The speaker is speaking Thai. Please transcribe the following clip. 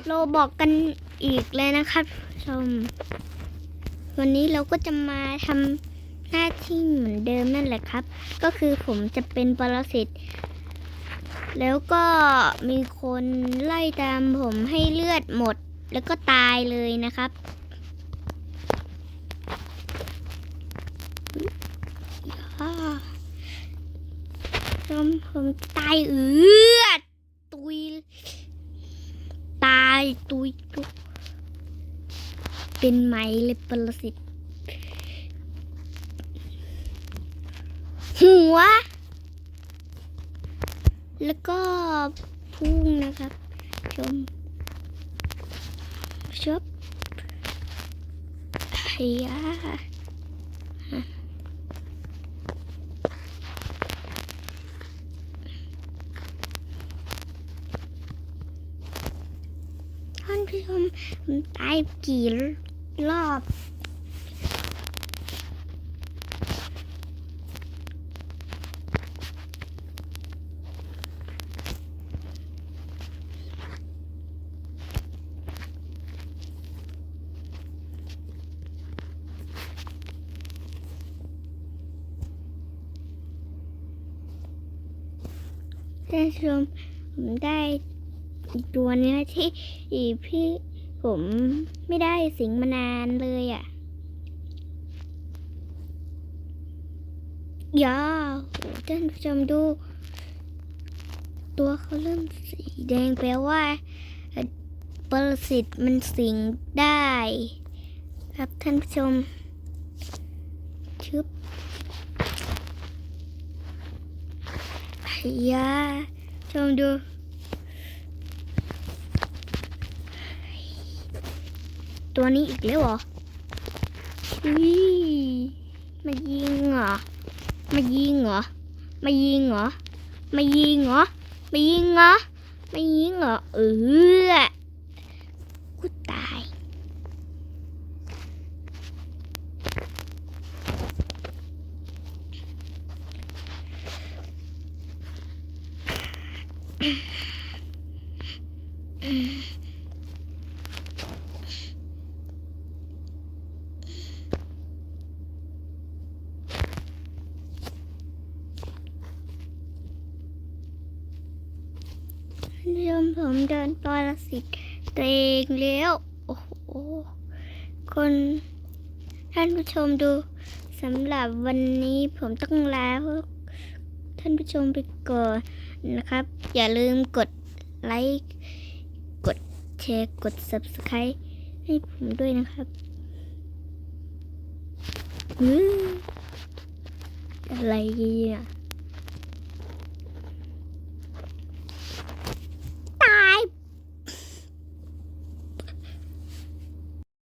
โลบอกกันอีกเลยนะครับชม วันนี้เราก็จะมาทำหน้าที่เหมือนเดิมนั่นแหละครับ ก็คือผมจะเป็นปรสิตแล้วก็มีคนไล่ตามผมให้เลือดหมด แล้วก็ตายเลยนะครับอ่าผมผมตายเอือดตุย ตายตุยตุเป็นไหมเลยปรสิตหัว แล้วก็พุ่งนะครับ ชมชอบไอ้ยา ท่านผู้ชมตายกี่รอบท่านผู้ชมผมได้ อีกตัวเนื้ที่อีพี่ผมไม่ได้สิงมานานเลยอะ่ะยาท่านผู้ชมดู ตัวเขาเริ่มสีแดงแปลว่าปรสิตมันสิงได้ ครับท่านผู้ชมชึบยาชมดู ตัวนี้อีกแล้วเหรออุ้ยมายิงเหรอ มายิงเหรอ มายิงเหรอ มายิงเหรอ มายิงเหรอ มายิงเหรอ เออกูตาย เริ่มผมเดินปรสิตตัวเองแล้ว โอ้โห คนท่านผู้ชมดูสำหรับวันนี้ผมต้องลาพวท่านผู้ชมไปก่อนนะครับ อย่าลืมกดไลค์ กดแชร์ กด subscribe ให้ผมด้วยนะครับอื้ออะไรเนี่ย